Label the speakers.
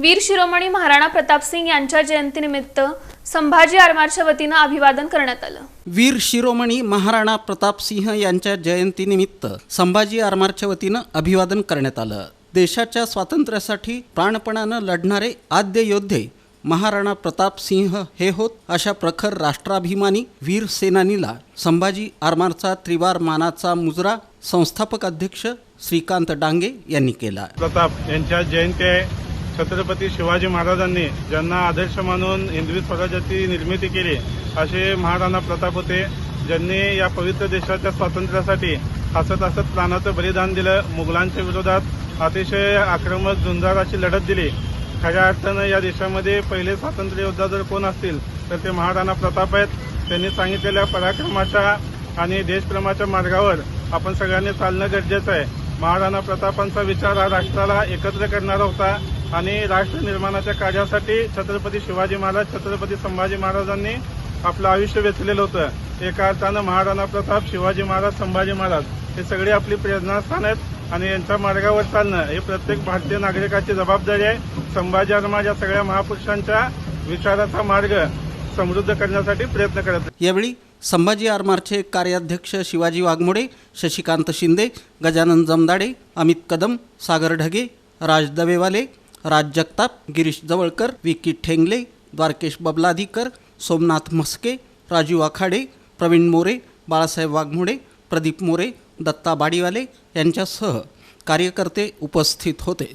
Speaker 1: वीर शिरोमणी महाराणा प्रतापसिंग यांच्या जयंतीनिमित्त संभाजी आरमारच्या वतीनं अभिवादन करण्यात आलं.
Speaker 2: वीर शिरोमणी महाराणा प्रतापसिंह यांच्या जयंतीनिमित्त संभाजी आरमारच्या वतीनं अभिवादन करण्यात आलं. देशाच्या स्वातंत्र्यासाठी प्राणपणानं लढणारे आद्य योद्धे महाराणा प्रतापसिंह हे होत अशा प्रखर राष्ट्राभिमानी वीर सेनानीला संभाजी आरमारचा त्रिवार मानाचा मुजरा संस्थापक अध्यक्ष श्रीकांत डांगे यांनी केला.
Speaker 3: प्रताप यांच्या जयंती आहे. छत्रपती शिवाजी महाराजांनी ज्यांना आदर्श मानून हिंदवी स्वराज्याची निर्मिती केली असे महाराणा प्रताप होते. ज्यांनी या पवित्र देशाच्या स्वातंत्र्यासाठी हसत हसत प्राणाचं बलिदान दिलं मुघलांच्या विरोधात अतिशय आक्रमक झुंजाराची लढत दिली. खऱ्या अर्थानं या देशामध्ये पहिले स्वातंत्र्य योद्धा जर कोण असतील तर ते महाराणा प्रताप आहेत. त्यांनी सांगितलेल्या पराक्रमाच्या आणि देशप्रेमाच्या मार्गावर आपण सगळ्यांनी चालणं गरजेचं आहे. महाराणा प्रतापांचा विचार हा राष्ट्राला एकत्र करणारा होता. आणि राष्ट्र निर्माणाच्या कार्यासाठी छत्रपती शिवाजी महाराज छत्रपती संभाजी महाराजांनी आपलं आयुष्य वेचलेलं होतं एका अर्थानं महाराणा प्रताप शिवाजी महाराज संभाजी महाराज हे सगळे आपली प्रेरणास्थान आहेत आणि यांच्या मार्गावर चालणं हे प्रत्येक भारतीय नागरिकाची जबाबदारी आहे संभाजी महाराज या सगळ्या महापुरुषांच्या विचाराचा मार्ग समृद्ध करण्यासाठी प्रयत्न करत आहेत.
Speaker 2: यावेळी संभाजी आरमारचे कार्याध्यक्ष शिवाजी वाघमोडे शशिकांत शिंदे गजानन जमदाडे अमित कदम सागर ढगे राज दवेवाले राज जगताप गिरीश जवळकर विकी ठेंगले द्वारकेश बबलाधिकर सोमनाथ म्हस्के राजू आखाडे प्रवीण मोरे बाळासाहेब वाघमोडे प्रदीप मोरे दत्ता बाडीवाले यांच्यासह कार्यकर्ते उपस्थित होते.